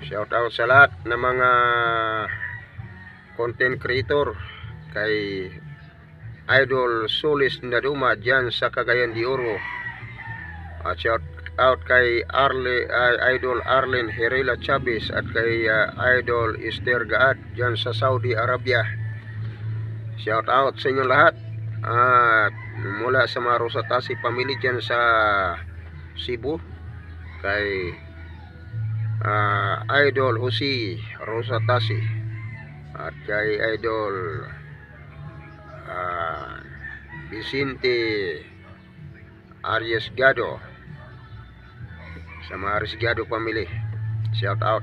Shout out sa lahat ng mga content creator kay Idol Solis Naduma dyan sa Cagayan de Oro. At shout out kay Arle, ah, Idol Arlen Herrera Chavez at kay ah, Idol Esther Gaat dyan sa Saudi Arabia. Shout out sa inyong lahat. At mula sa mga Rosatasi family dyan sa Cebu kay ah, Idol Jose Rosatasi at kay Idol. Ah, Vicente Arias Gado. Sa mga Arisgado family shout out.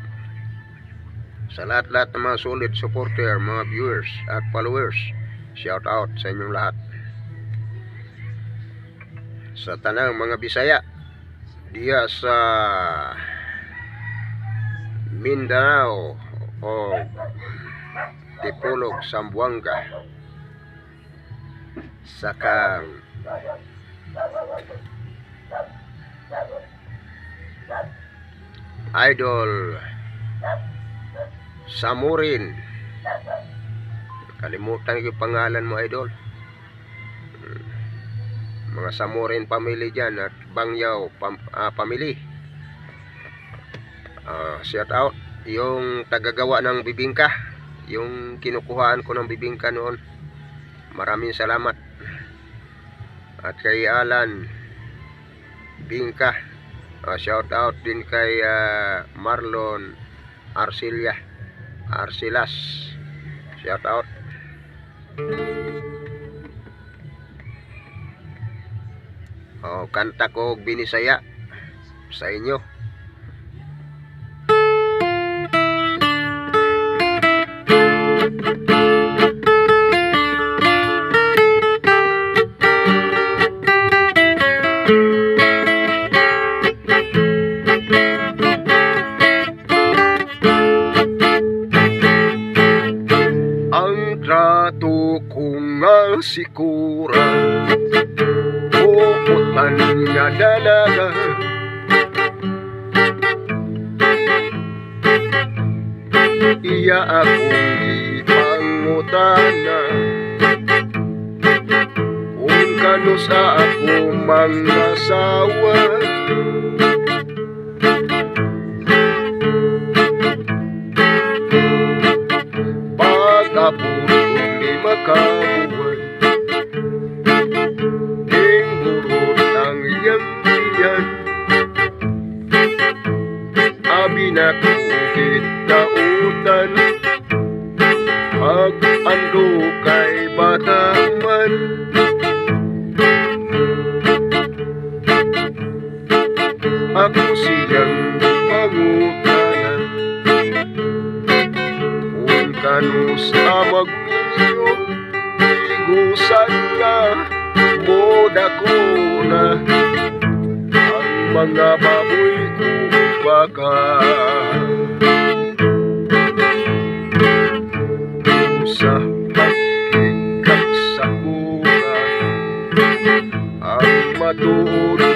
Sa lahat-lahat ng mga solid supporter mga viewers at followers. Shout out sa inyong lahat. Sa tanang mga Bisaya diya sa Mindanao o Tipulog, Sambuanga saka Idol Samurin. Kalimutan ko pangalan mo idol. Hmm. mga Samurin family dyan at Bangyaw pam, ah, family Ah, shout out. Yung tagagawa ng bibingka yung kinukuhaan ko ng bibingka noon maraming salamat. At kay Alan Bingka Ah, shout out din kay ah, Marlon Arcilia Arcilas. Shout out. Oh, kanta ko binisaya sa inyo ipangutana Kung kano sa ako mga sawa Ako siyang pangutanan kung kanus na magpinyo Igusan ka Moda ko na Ang mga baboy ko baka Sa pagkikak sa kuna Ang matuod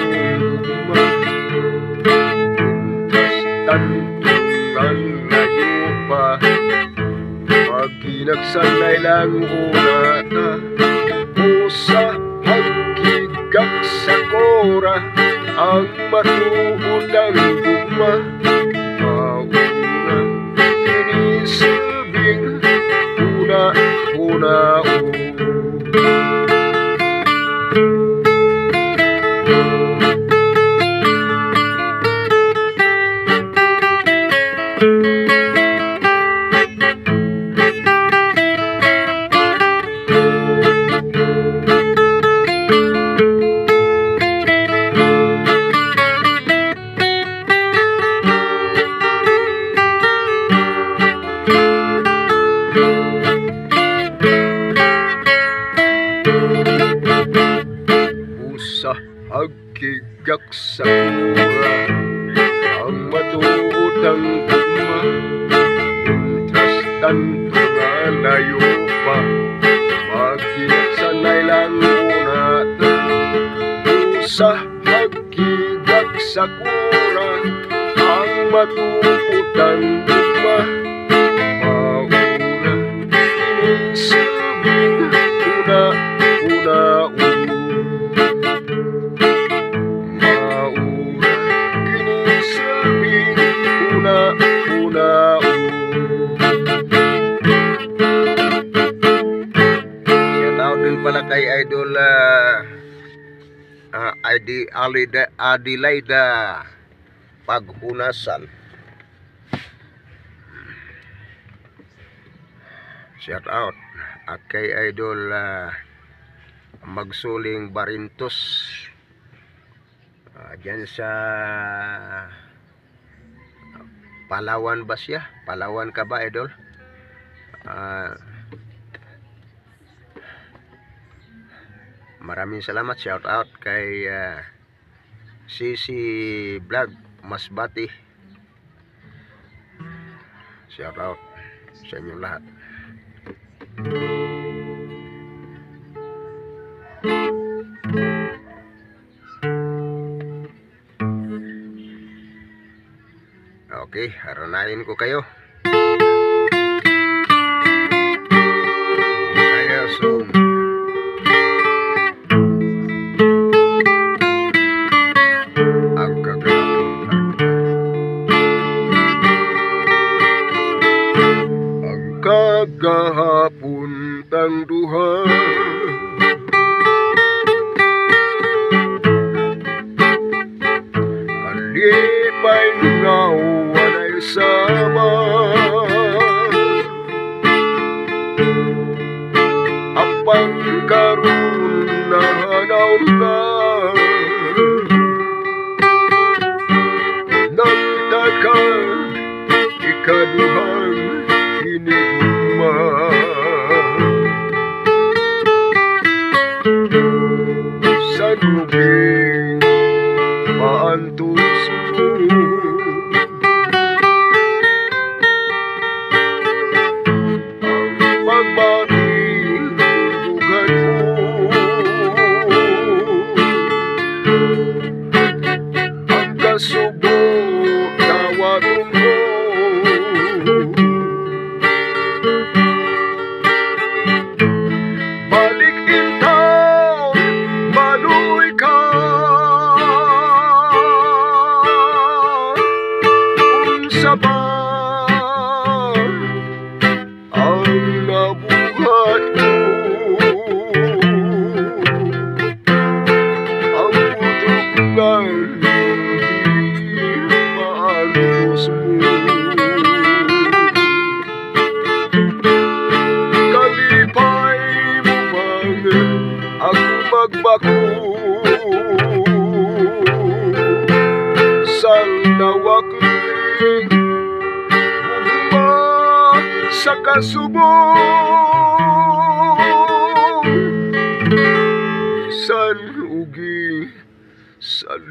kinagsanay lang una na Usa hagkigak sa kora Ang matuod ang guma Alida, Adelaida Paghunasan shout out at kay idol uh, magsuling Barintos uh, dyan sa Palawan ba siya? Palawan ka ba idol? Uh, maraming salamat shout out kay uh, CC Vlog Masbati shout out sa inyo lahat. Okay haranain ko kayo. world. Bye.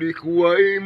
di kuway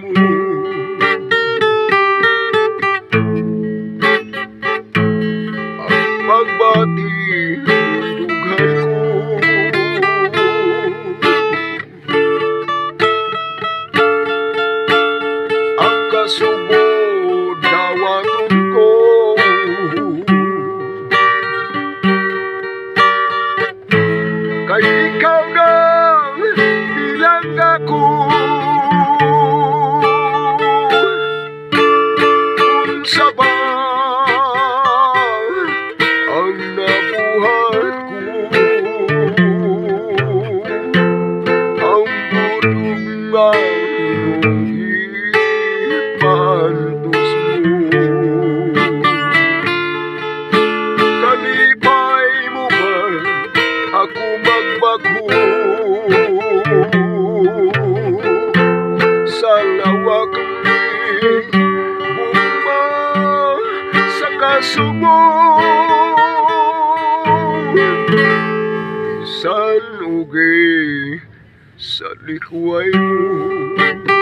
sa likway mo.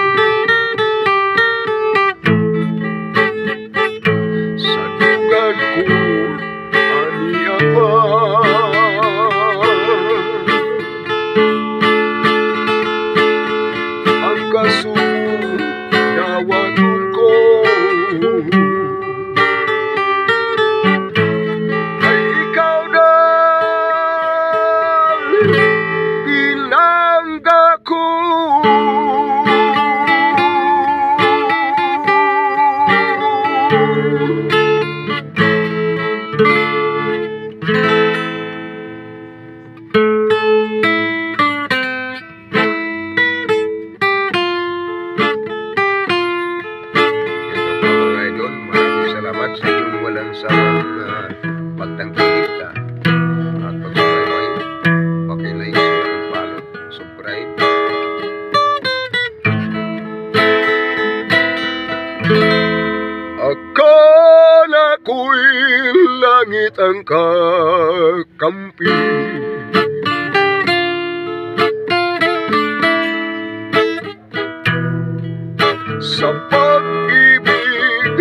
sa pag-ibig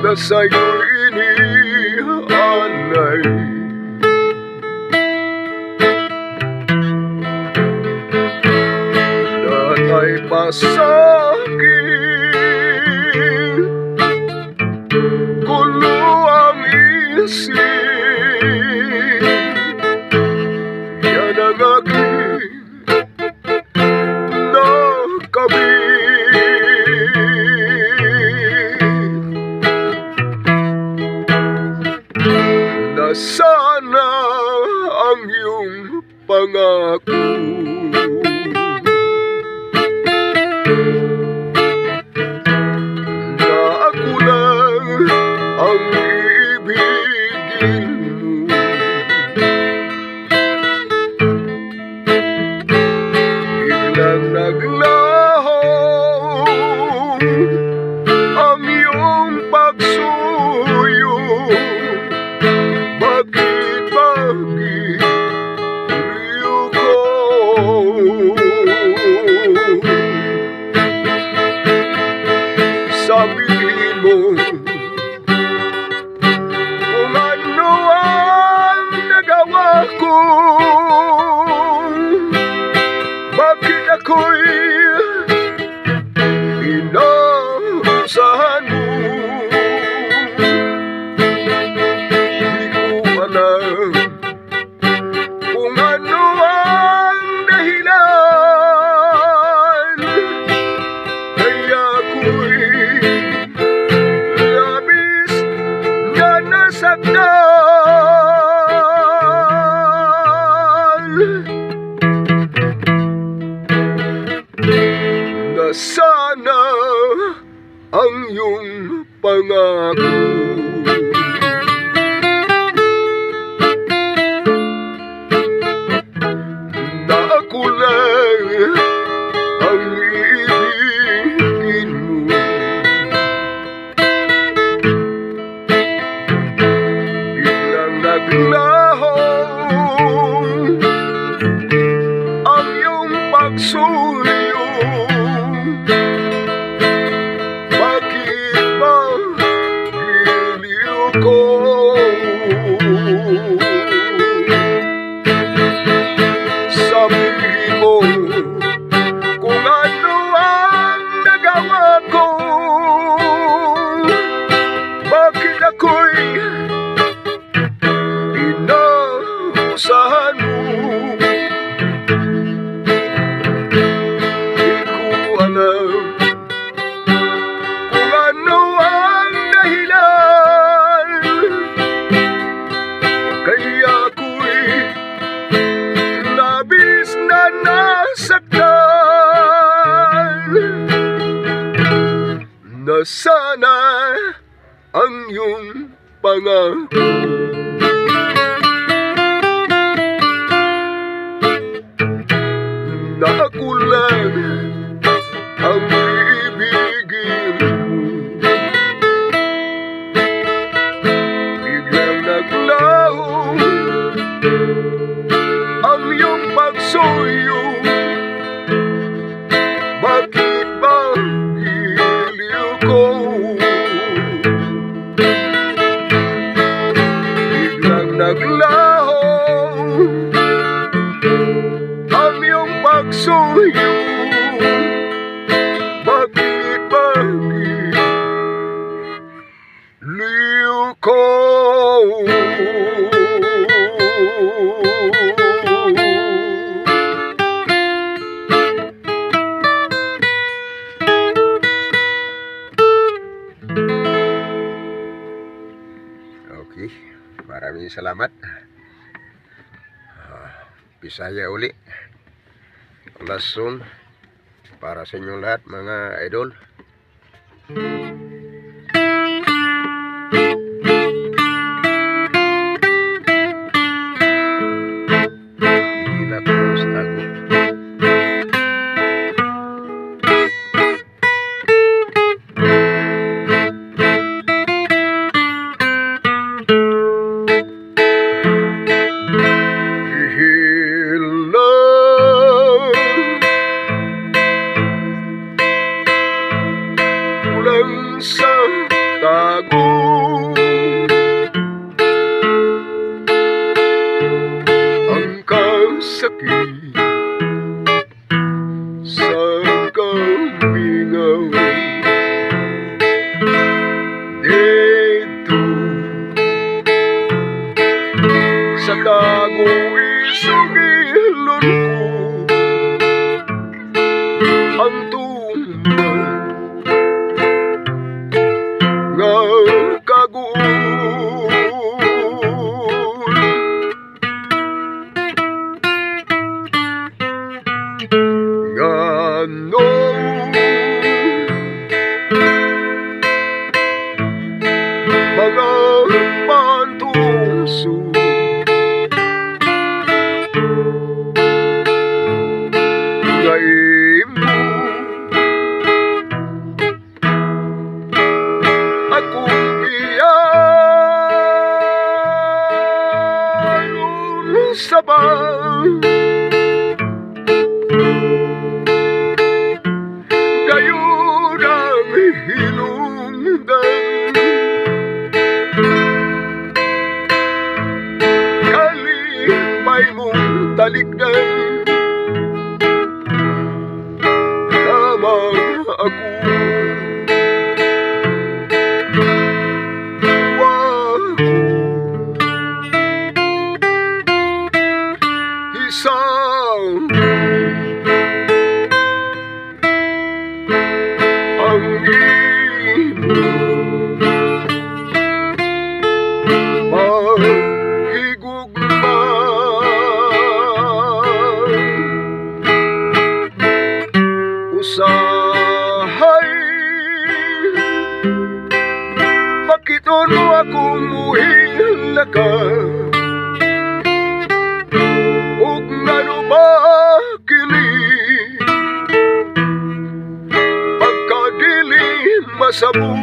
na sa'yo'y inihanay Lahat ay pasa'y sana ang iyong pangako. Babylon nasaktan na sana ang iyong pangako. Na ako lang love. Bisaya uli. Last para sa inyong lahat mga idol. Okay. Mong talikdan Pakiton mo akong muhila ka Ug ngano ba kini? Pagkadili masabo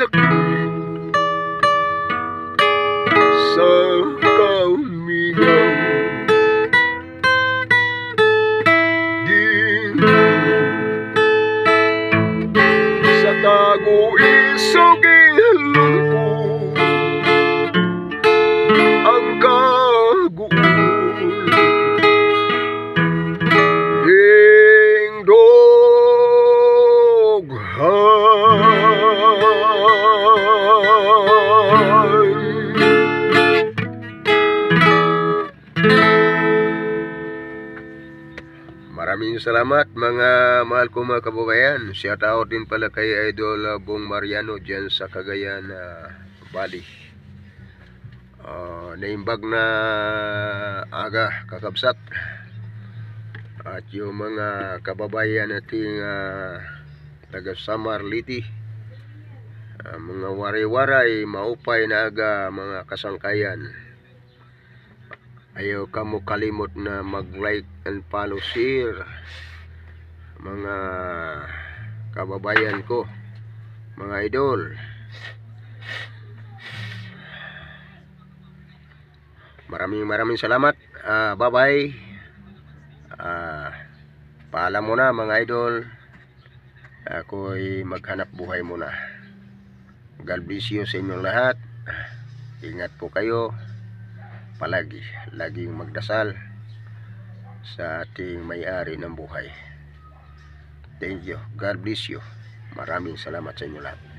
kasakit Sa Salamat mga mahal ko mga kababayan. Shout out din pala kay Idol Bong Mariano dyan sa Cagayan, uh, Bali. Uh, naimbag na aga kakabsat. At yung mga kababayan nating uh, taga Samar Liti. Uh, mga wari-waray, maupay na aga mga kasangkayan. Ayaw ka mo kalimot na mag-like and follow share mga kababayan ko, mga idol. Maraming maraming salamat. Ah, bye-bye. Ah, paalam mo na mga idol. Ako'y maghanap buhay muna. God bless you sa inyong lahat. Ingat po kayo palagi, laging magdasal sa ating may-ari ng buhay. Thank you. God bless you. Maraming salamat sa inyo lahat.